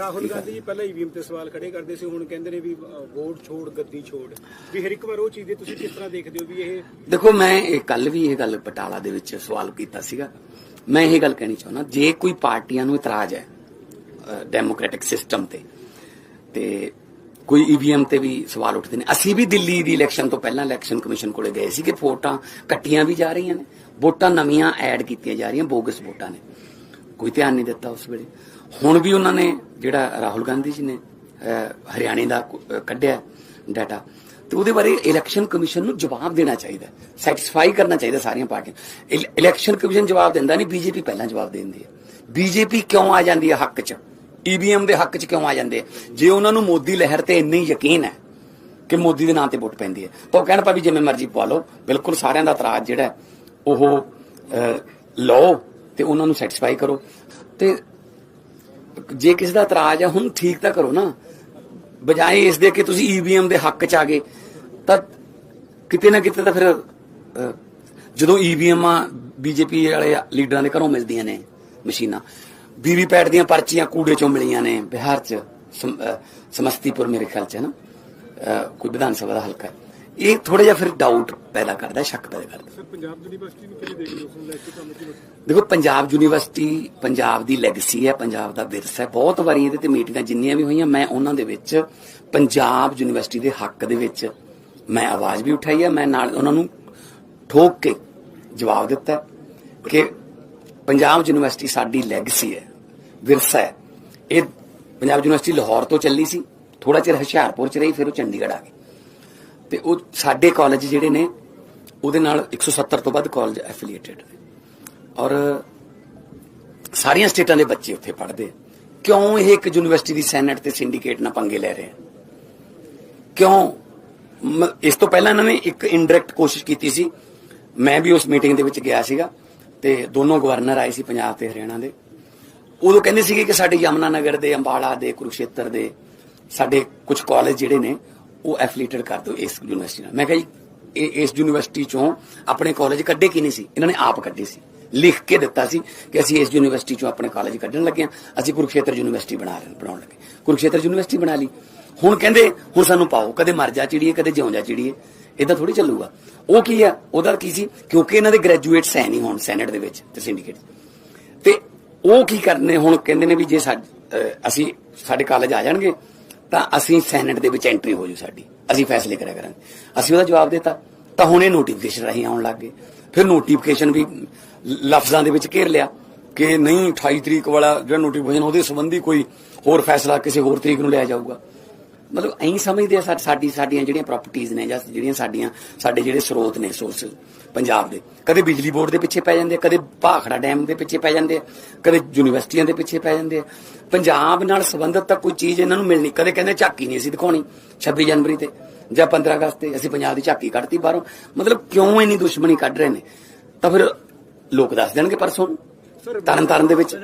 ਰਾਹੁਲ ਗਾਂਧੀ ਜੀ ਪਹਿਲਾਂ ਈਵੀਐਮ ਤੇ ਸਵਾਲ ਖੜੇ ਕਰਦੇ ਸੀ ਹੁਣ ਕਹਿੰਦੇ ਨੇ ਵੀ ਵੋਟ ਛੋੜ ਗੱਦੀ ਛੋੜ। ਵੀ ਹਰ ਇੱਕ ਵਾਰ ਉਹ ਚੀਜ਼ ਦੇ ਤੁਸੀਂ ਕਿਸ ਤਰ੍ਹਾਂ ਦੇਖਦੇ ਹੋ ਵੀ ਇਹ ਦੇਖੋ ਮੈਂ ਇਹ ਕੱਲ ਵੀ ਇਹ ਗੱਲ ਬਟਾਲਾ ਦੇ ਵਿੱਚ ਸਵਾਲ ਕੀਤਾ ਸੀਗਾ। ਮੈਂ ਇਹ ਗੱਲ ਕਹਿਣੀ ਚਾਹੁੰਦਾ ਜੇ ਕੋਈ ਪਾਰਟੀਆਂ ਨੂੰ ਇਤਰਾਜ਼ ਹੈ ਡੈਮੋਕ੍ਰੈਟਿਕ ਸਿਸਟਮ ਤੇ ਤੇ ਕੋਈ ਈਵੀਐਮ ਤੇ ਵੀ ਸਵਾਲ ਉੱਠਦੇ ਨੇ। ਅਸੀਂ ਵੀ ਦਿੱਲੀ ਦੀ ਇਲੈਕਸ਼ਨ ਤੋਂ ਪਹਿਲਾਂ ਇਲੈਕਸ਼ਨ ਕਮਿਸ਼ਨ ਕੋਲੇ ਗਏ ਸੀ ਕਿ ਵੋਟਾਂ ਕੱਟੀਆਂ ਵੀ ਜਾ ਰਹੀਆਂ ਨੇ ਵੋਟਾਂ ਨਵੀਆਂ ਐਡ ਕੀਤੀਆਂ ਜਾ ਰਹੀਆਂ ਬੋਗਸ ਵੋਟਾਂ ਨੇ। ਕੋਈ ਧਿਆਨ ਨਹੀਂ ਦਿੱਤਾ ਉਸ ਵੇਲੇ। ਹੁਣ ਵੀ ਉਹਨਾਂ ਨੇ ਜਿਹੜਾ ਰਾਹੁਲ ਗਾਂਧੀ ਜੀ ਨੇ ਹਰਿਆਣੇ ਦਾ ਕੱਢਿਆ ਡਾਟਾ ਤੇ ਉਹਦੇ ਬਾਰੇ ਇਲੈਕਸ਼ਨ ਕਮਿਸ਼ਨ ਨੂੰ ਜਵਾਬ ਦੇਣਾ ਚਾਹੀਦਾ। ਸੈਟੀਸਫਾਈ ਕਰਨਾ ਚਾਹੀਦਾ ਸਾਰੀਆਂ ਪਾਰਟੀਆਂ ਇਲੈਕਸ਼ਨ ਕਮਿਸ਼ਨ ਜਵਾਬ ਦਿੰਦਾ ਨਹੀਂ ਬੀਜੇਪੀ ਪਹਿਲਾਂ ਜਵਾਬ ਦਿੰਦੀ ਹੈ। ਬੀਜੇਪੀ ਕਿਉਂ ਆ ਜਾਂਦੀ ਹੈ ਹੱਕ 'ਚ? ਈਵੀਐਮ ਦੇ ਹੱਕ 'ਚ ਕਿਉਂ ਆ ਜਾਂਦੇ ਆ? ਜੇ ਉਹਨਾਂ ਨੂੰ ਮੋਦੀ ਲਹਿਰ ਤੇ ਇੰਨੀ ਯਕੀਨ ਹੈ ਕਿ ਮੋਦੀ ਦੇ ਨਾਂ ਤੇ ਵੋਟ ਪੈਂਦੀ ਹੈ, ਤਾਂ ਉਹ ਕਹਿਣ ਪਾ ਵੀ ਜਿਵੇਂ ਮਰਜ਼ੀ ਪਵਾ ਲਓ, ਬਿਲਕੁਲ ਸਾਰਿਆਂ ਦਾ ਇਤਰਾਜ਼ ਜਿਹੜਾ ਉਹ ਲਓ। ਤੇ ਉਹਨਾਂ ਨੂੰ ਸੈਟੀਸਫਾਈ ਕਰੋ। ਤੇ ਜੇ ਕਿਸੇ ਦਾ ਇਤਰਾਜ਼ ਹੈ ਹੁਣ ਠੀਕ ਤਾਂ ਕਰੋ ਨਾ। ਬਜਾਏ ਇਸ ਦੇ ਕਿ ਤੁਸੀਂ ਈਵੀਐਮ ਦੇ ਹੱਕ 'ਚ ਆ ਗਏ ਤਾਂ ਕਿਤੇ ਨਾ ਕਿਤੇ ਤਾਂ ਫਿਰ ਅਹ, ਜਦੋਂ ਈਵੀਐਮ ਆ ਬੀਜੇਪੀ ਵਾਲੇ ਲੀਡਰਾਂ ਦੇ ਘਰੋਂ ਮਿਲਦੀਆਂ ਨੇ ਮਸ਼ੀਨਾਂ। ਵੀਵੀਪੈਟ ਦੀਆਂ ਪਰਚੀਆਂ ਕੂੜੇ ਚੋਂ ਮਿਲੀਆਂ ਨੇ ਬਿਹਾਰ 'ਚ ਸਮਸਤੀਪੁਰ ਮੇਰੇ ਖਿਆਲ 'ਚ ਹੈ ਨਾ ਕੋਈ ਵਿਧਾਨ ਸਭਾ ਦਾ ਹਲਕਾ ਹੈ। ਇਹ ਥੋੜਾ ਜਿਹਾ ਫਿਰ ਡਾਊਟ ਪੈਦਾ ਕਰਦਾ ਸ਼ੱਕ ਪੈਦਾ ਕਰਦਾ। ਸਰ ਪੰਜਾਬ ਯੂਨੀਵਰਸਿਟੀ ਨੂੰ ਕਿਵੇਂ ਦੇਖਦੇ ਹੋ? ਲੈ ਕੇ ਕੰਮ ਕੀ ਦੇਖੋ ਪੰਜਾਬ ਯੂਨੀਵਰਸਿਟੀ ਪੰਜਾਬ ਦੀ ਲੈਗੇਸੀ ਹੈ ਪੰਜਾਬ ਦਾ ਵਿਰਸਾ ਹੈ। ਬਹੁਤ ਵਾਰੀ ਇਹਦੇ ਤੇ ਮੀਟਿੰਗਾਂ ਜਿੰਨੀਆਂ ਵੀ ਹੋਈਆਂ ਮੈਂ ਉਹਨਾਂ ਦੇ ਵਿੱਚ ਪੰਜਾਬ ਯੂਨੀਵਰਸਿਟੀ ਦੇ ਹੱਕ ਦੇ ਵਿੱਚ ਮੈਂ ਆਵਾਜ਼ ਵੀ ਉਠਾਈ ਹੈ। ਮੈਂ ਨਾਲ ਉਹਨਾਂ ਨੂੰ ਠੋਕ ਕੇ ਜਵਾਬ ਦਿੱਤਾ ਕਿ ਪੰਜਾਬ ਯੂਨੀਵਰਸਿਟੀ ਸਾਡੀ ਲੈਗੇਸੀ ਹੈ ਵਿਰਸਾ ਹੈ। ਇਹ ਪੰਜਾਬ ਯੂਨੀਵਰਸਿਟੀ ਲਾਹੌਰ ਤੋਂ ਚੱਲੀ ਸੀ। ਥੋੜਾ ਚਿਰ ਹੁਸ਼ਿਆਰਪੁਰ ਚ ਰਹੀ ਫਿਰ ਉਹ ਚੰਡੀਗੜ੍ਹ ਆ ਗਈ। ਤੇ ਉਹ ਸਾਡੇ ਕਾਲਜ ਜਿਹੜੇ ਨੇ, ਉਹਦੇ ਨਾਲ 170 ਤੋਂ ਵੱਧ ਕਾਲਜ ਐਫੀਲੀਏਟਡ ਨੇ। ਔਰ ਸਾਰੀਆਂ ਸਟੇਟਾਂ ਦੇ ਬੱਚੇ ਉੱਥੇ ਪੜ੍ਹਦੇ ਕਿਉਂ ਇਹ ਇੱਕ ਯੂਨੀਵਰਸਿਟੀ ਦੀ ਸੈਨੇਟ ਤੇ ਸਿੰਡੀਕੇਟ ਨਾਲ ਪੰਗੇ ਲੈ ਰਹੇ ਆ? ਕਿਉਂ? ਮ- ਇਸ ਤੋਂ ਪਹਿਲਾਂ ਇਹਨਾਂ ਨੇ ਇੱਕ ਇਨਡਾਇਰੈਕਟ ਕੋਸ਼ਿਸ਼ ਕੀਤੀ ਸੀ। ਮੈਂ ਵੀ ਉਸ ਮੀਟਿੰਗ ਦੇ ਵਿੱਚ ਗਿਆ ਸੀਗਾ ਤੇ ਦੋਨੋਂ ਗਵਰਨਰ ਆਏ ਸੀ ਪੰਜਾਬ ਤੇ ਹਰਿਆਣਾ ਦੇ। ਉਦੋਂ ਕਹਿੰਦੇ ਸੀਗੇ ਕਿ ਸਾਡੇ ਯਮਨਾ ਨਗਰ ਦੇ, ਅੰਬਾਲਾ ਦੇ, ਕੁਰੂਕਸ਼ੇਤਰ ਦੇ ਸਾਡੇ ਕੁਝ ਕਾਲਜ ਜਿਹੜੇ ਨੇ ਉਹ ਐਫੀਲੀਏਟਡ ਕਰ ਦਿਓ ਇਸ ਯੂਨੀਵਰਸਿਟੀ ਨਾਲ। ਮੈਂ ਕਿਹਾ ਜੀ, ਇਹ ਇਸ ਯੂਨੀਵਰਸਿਟੀ ਚੋਂ ਆਪਣੇ ਕਾਲਜ ਕੱਢੇ ਕੀ ਨਹੀਂ ਸੀ? ਇਹਨਾਂ ਨੇ ਆਪ ਕੱਢੇ ਸੀ। ਲਿਖ ਕੇ ਦਿੱਤਾ ਸੀ ਕਿ ਅਸੀਂ ਇਸ ਯੂਨੀਵਰਸਿਟੀ ਚੋਂ ਆਪਣੇ ਕਾਲਜ ਕੱਢਣ ਲੱਗੇ ਹਾਂ। ਅਸੀਂ ਕੁਰੂਕਸ਼ੇਤਰ ਯੂਨੀਵਰਸਿਟੀ ਬਣਾ ਰਹੇ ਬਣਾਉਣ ਲੱਗੇ ਕੁਰੂਕਸ਼ੇਤਰ ਯੂਨੀਵਰਸਿਟੀ ਬਣਾ ਲਈ। ਹੁਣ ਕਹਿੰਦੇ, ਹੁਣ ਸਾਨੂੰ ਪਾਓ, ਕਦੇ ਮਰ ਜਾ ਚਿੜੀਏ, ਕਦੇ ਜਿਉਂ ਜਾ ਚਿੜੀਏ। ਇਦਾਂ ਥੋੜੀ ਚੱਲੂਗਾ। ਉਹ ਕੀ ਆ ਉਹਦਾ ਕੀ ਸੀ? ਕਿਉਂਕਿ ਇਹਨਾਂ ਦੇ ਗ੍ਰੈਜੂਏਟਸ ਹੈ ਨਹੀਂ ਹੁਣ ਸੈਨੇਟ ਦੇ ਵਿੱਚ, ਤੇ ਸਿੰਡੀਕੇਟ ਤੇ ਉਹ ਕੀ ਕਰਨੇ? ਹੁਣ ਕਹਿੰਦੇ ਨੇ ਵੀ ਜੇ ਸਾਡ- ਅਸੀਂ ਸਾਡੇ ਕਾਲਜ ਆ ਜਾਣਗੇ ਤਾਂ ਅਸੀਂ ਸੈਨੇਟ ਦੇ ਵਿੱਚ ਐਂਟਰੀ ਹੋ ਜੂ ਸਾਡੀ। ਅਸੀਂ ਫੈਸਲੇ ਕਰਿਆ ਕਰਾਂਗੇ। ਅਸੀਂ ਉਹਦਾ ਜਵਾਬ ਦਿੱਤਾ। ਤਾਂ ਹੁਣ ਇਹ ਨੋਟੀਫਿਕੇਸ਼ਨ ਰਾਹੀਂ ਆਉਣ ਲੱਗ ਗਏ। ਫਿਰ ਨੋਟੀਫਿਕੇਸ਼ਨ ਵੀ ਲਫ਼ਜ਼ਾਂ ਦੇ ਵਿੱਚ ਘੇਰ ਲਿਆ ਕਿ ਨਹੀਂ 28 ਤਰੀਕ ਵਾਲਾ ਜਿਹੜਾ ਨੋਟੀਫਿਕੇਸ਼ਨ ਉਹਦੇ ਸੰਬੰਧੀ ਕੋਈ ਹੋਰ ਫੈਸਲਾ ਕਿਸੇ ਹੋਰ ਤਰੀਕ ਨੂੰ ਲਿਆ ਜਾਊਗਾ। ਮਤਲਬ ਐਂ ਸਮਝਦੇ ਆ ਸਾਡੀ ਸਾਡੀਆਂ ਜਿਹੜੀਆਂ ਪ੍ਰਾਪਰਟੀਆਂ ਨੇ ਜਾਂ ਜਿਹੜੀਆਂ ਸਾਡੀਆਂ ਸਾਡੇ ਜਿਹੜੇ ਸਰੋਤ ਨੇ ਸੋਰਸ ਪੰਜਾਬ ਦੇ। ਕਦੇ ਬਿਜਲੀ ਬੋਰਡ ਦੇ ਪਿੱਛੇ ਪੈ ਜਾਂਦੇ ਕਦੇ ਭਾਖੜਾ ਡੈਮ ਦੇ ਪਿੱਛੇ ਪੈ ਜਾਂਦੇ ਕਦੇ ਯੂਨੀਵਰਸਿਟੀਆਂ ਦੇ ਪਿੱਛੇ ਪੈ ਜਾਂਦੇ ਪੰਜਾਬ ਨਾਲ ਸੰਬੰਧਿਤ ਤਾਂ ਕੋਈ ਚੀਜ਼ ਇਹਨਾਂ ਨੂੰ ਮਿਲਣੀ ਕਦੇ ਕਹਿੰਦੇ ਝਾਕੀ ਨਹੀਂ ਅਸੀਂ ਦਿਖਾਉਣੀ 26 ਜਨਵਰੀ ਤੇ ਜਾਂ 15 ਅਗਸਤ ਤੇ ਅਸੀਂ ਪੰਜਾਬ ਦੀ ਝਾਕੀ ਕੱਢਤੀ ਬਾਹਰੋਂ। ਮਤਲਬ ਕਿਉਂ ਇੰਨੀ ਦੁਸ਼ਮਣੀ ਕੱਢ ਰਹੇ ਨੇ? ਤਾਂ ਫਿਰ ਲੋਕ ਦੱਸ ਦੇਣਗੇ ਪਰਸੋਂ। ਤਰਨ ਤਾਰਨ ਦੇ ਵਿੱਚ।